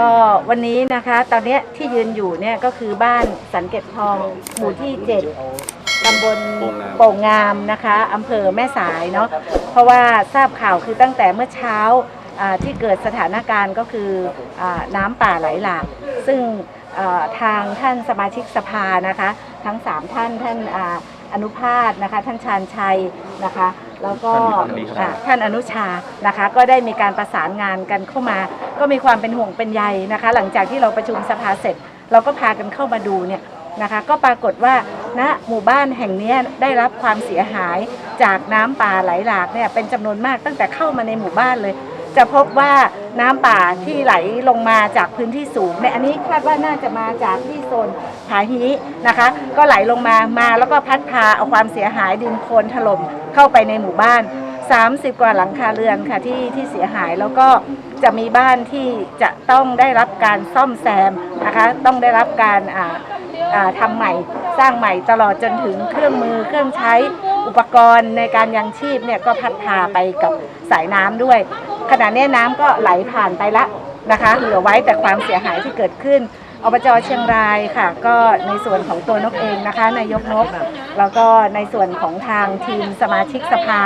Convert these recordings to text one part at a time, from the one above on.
ก็วันนี้นะคะ ตอนเนี้ยที่ยืนอยู่เนี่ยก็คือบ้านสันเก็บทองหมู่ที่7ตำบลโป่งงามนะคะอำเภอแม่สายเนาะเพราะว่าทราบข่าวคือตั้งแต่เมื่อเช้าอ่าที่เกิดสถานการณ์ก็คืออาน้ำป่าไหลหลากซึ่งอ่าทางท่านสมาชิกสภานะคะ ทั้ง 3 ท่านท่านอาอนุภาสนะคะ ท่านชาญชัยนะคะ แล้วก็อ่าท่านอนุชานะคะ ก็ได้มีการประสานงานกันเข้ามา ก็มีความเป็นห่วงเป็นใยนะคะ หลังจากที่เราประชุมสภาเสร็จ เราก็พากันเข้ามาดูเนี่ยนะคะ ก็ปรากฏว่าณหมู่บ้านแห่งเนี้ยได้รับความเสียหายจากน้ำป่าไหลหลากเนี่ยเป็นจำนวนมากตั้งแต่เข้ามาในหมู่บ้านเลย จะพบว่าน้ำป่าที่ไหลลงมาจากพื้นที่สูงในอันนี้คาดว่าน่าจะมาจากที่โซนผาฮีนะคะ ก็ไหลลงมามาแล้วก็พัดพาเอาความเสียหายดินโคลนถล่มเข้าไปในหมู่บ้าน 30 กว่าหลังคาเรือนค่ะที่ที่เสียหายแล้วก็จะมีบ้านที่จะต้องได้รับการซ่อมแซมนะคะ ต้องได้รับการอ่าอ่าทำใหม่สร้างใหม่ตลอดจนถึงเครื่องมือเครื่องใช้อุปกรณ์ในการยังชีพเนี่ยก็พัดพาไปกับสายน้ำด้วย ขณะนี้น้ำก็ไหลผ่านไปละนะคะ เหลือไว้แต่ความเสียหายที่เกิดขึ้นอบจเชียงรายค่ะ ก็ในส่วนของตัวนกเองนะคะนายกนก แล้วก็ในส่วนของทางทีมสมาชิกสภา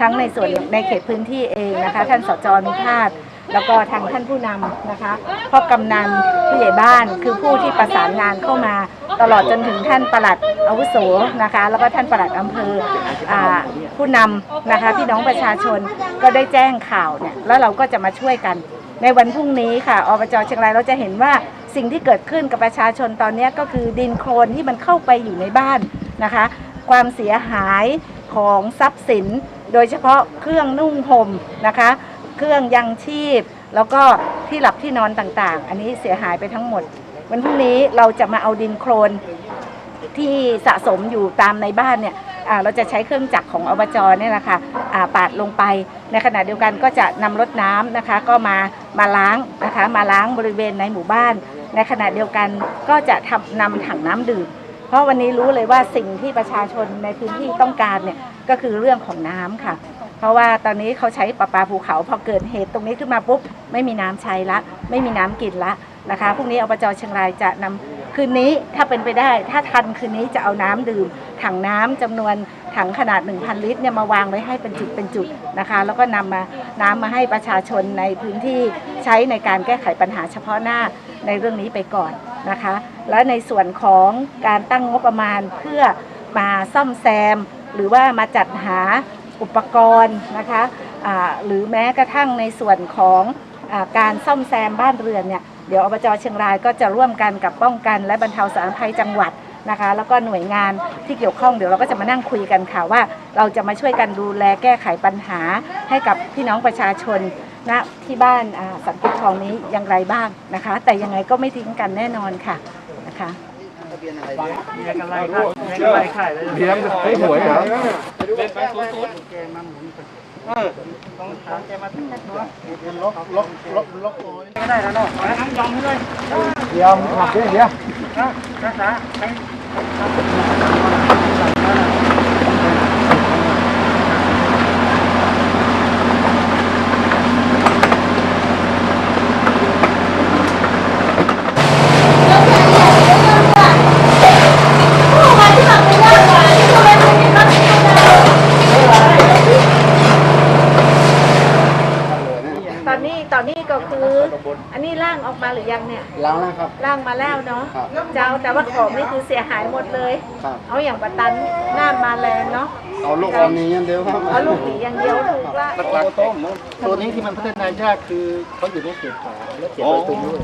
ทั้งในส่วนในเขตพื้นที่เองนะคะ ท่านสจนุภาสแล้วก็ทางท่านผู้นำนะคะพ่อกำนันผู้ใหญ่บ้านคือผู้ที่ประสานงานเข้ามา ตลอดจนถึงท่านปลัด อาวุโสนะคะ แล้วก็ท่านปลัดอำเภออผู้นำนะคะพี่น้องประชาชนก็ได้แจ้งข่าวเนี่ยแล้วเราก็จะมาช่วยกัน ในวันพรุ่งนี้ค่ะอบจเชียงรายเราจะเห็นว่าสิ่งที่เกิดขึ้นกับประชาชนตอนนี้ก็คือดินโคลนที่มันเข้าไปอยู่ในบ้านนะคะ ความเสียหายของทรัพย์สิน โดยเฉพาะเครื่องนุ่งห่มนะคะ เครื่องยังชีพ แล้วก็ที่หลับที่นอนต่างๆ อันนี้เสียหายไปทั้งหมด วันพรุ่งนี้เราจะมาเอาดินโคลน ที่สะสมอยู่ตามในบ้านเนี่ยเราจะใช้เครื่องจักรของอบจเนี่ยแหละคะปาดลงไป ในขณะเดียวกันก็จะนำรถน้ำนะคะ ก็มามาล้างนะคะ มาล้างบริเวณในหมู่บ้าน ในขณะเดียวกันก็จะทำนำถังน้ำดื่มเพราะวันนี้รู้เลยว่าสิ่งที่ประชาชนในพื้นที่ต้องการเนี่ยก็คือเรื่องของน้ำค่ะ เพราะว่าตอนนี้เขาใช้ประปาภูเขาพอเกิดเหตุตรงนี้ขึ้นมาปุ๊บไม่มีน้ำใช้ละ ไม่มีน้ำกินละนะคะพรุ่งนี้อบจเชียงรายจะนำ คืนนี้ถ้าเป็นไปได้ ถ้าทันคืนนี้จะเอาน้ำดื่ม ถังน้ำจำนวนถังขนาด 1,000 ลิตรเนี่ยมาวางไว้ให้เป็นจุดเป็นจุดนะคะ แล้วก็นำมาน้ำมาให้ประชาชนในพื้นที่ใช้ในการแก้ไขปัญหาเฉพาะหน้าในเรื่องนี้ไปก่อนนะคะ และในส่วนของการตั้งงบประมาณเพื่อมาซ่อมแซม หรือว่ามาจัดหาอุปกรณ์นะคะอ่าหรือแม้กระทั่งในส่วนของอาการซ่อมแซมบ้านเรือนเนี่ย เดี๋ยวอบจเชียงรายก็จะร่วมกันกับป้องกันและบรรเทาสาธารณภัยจังหวัดนะคะ แล้วก็หน่วยงานที่เกี่ยวข้องเดี๋ยวเราก็จะมานั่งคุยกันค่ะว่า เราจะมาช่วยกันดูแลแก้ไขปัญหาให้กับพี่น้องประชาชนณที่บ้านสันติทองนี้อย่างไรบ้างนะคะ แต่ยังไงก็ไม่ทิ้งกันแน่นอนค่ะนะคะเบียร์กันไรค่ะเบียร์กันไรค่ะเลี้ยงให้หวยเหรอไม่ได้แล้วเนาะทั้งยอมให้ด้วยเดี๋ยวมึงขับดิเดี๋ยวรักษาให้ ตอนนี้ตอนนี้ ก็คือ อันนี้ร่างออกมาหรือยังเนี่ยล้างแล้วครับ ร่างมาแล้วเนาะครับเจ้าแต่ว่าของนี่คือเสียหายหมดเลย ครับ เอาอย่างประตันหน้ามาแรงเนาะเอาลูกเอานี้อย่างเดียวครับเอาลูกหนีอย่างเดียวถูกละหลักๆต้มตัวนี้ที่มันพัฒนายากคือเขาอยู่ในเขตป่าและเขตโดยตรงด้วย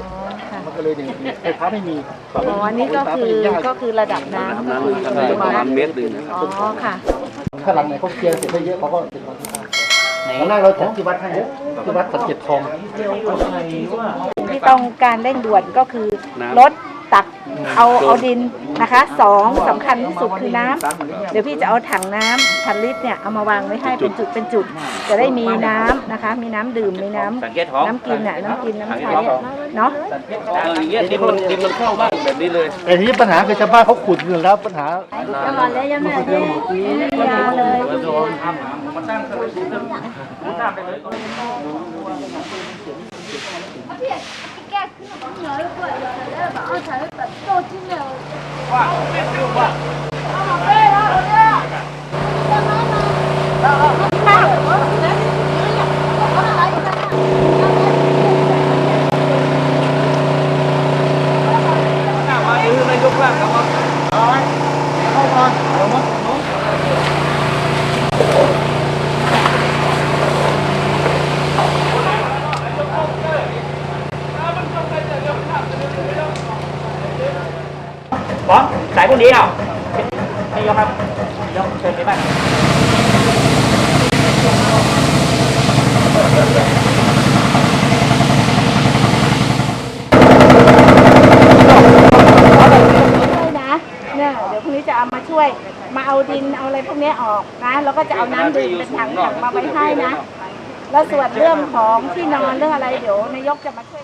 ค่ะมันก็เลยอย่างนี้ไฟฟ้าไม่มีอ๋ออันนี้ก็คือก็คือระดับน้ำก็คือประมาณเมตรหนึ่งนะครับอ๋อค่ะถ้าหลังไหนเขาเคลียร์เสร็จได้เยอะเขาก็ติด มาที่บ้านตอนแรกเราจัดที่วัดให้ที่วัดสังเกตทอง ที่ต้องการเร่งด่วนก็คือน้ำลด ตักเอาเอาดินนะคะสองสำคัญที่สุดคือน้ำเดี๋ยวพี่จะเอาถังน้ำพันลิตรเนี่ยเอามาวางไว้ให้เป็นจุดเป็นจุด จะได้มีน้ำนะคะ มีน้ำดื่มมีน้ำสังเกตท้องน้ำกินอะน้ำกินน้ำใช้อะเนาะเอออย่างเงี้ยดินมันดินมันเข้าบ้านแบบนี้เลยแต่ทีนี้ปัญหาคือชาวบ้านเขาขุดอยู่แล้วปัญหายังอ่อนเลยยังไม่ได้ยาวเลยมาตั้งกันเลยตั้งไปเลย 小孩子要得要得到今啊宝贝啊宝贝啊啊 ยกครับยกเชิญไปบ้างช่วยนะเนี่ยเดี๋ยวพรุ่งนี้จะเอามาช่วย มาเอาดินเอาอะไรพวกนี้ออกนะ แล้วก็จะเอาน้ำดื่มเป็นถังๆมาไว้ให้นะ แล้วส่วนเรื่องของที่นอนเรื่องอะไรเดี๋ยวนายกจะมาช่วย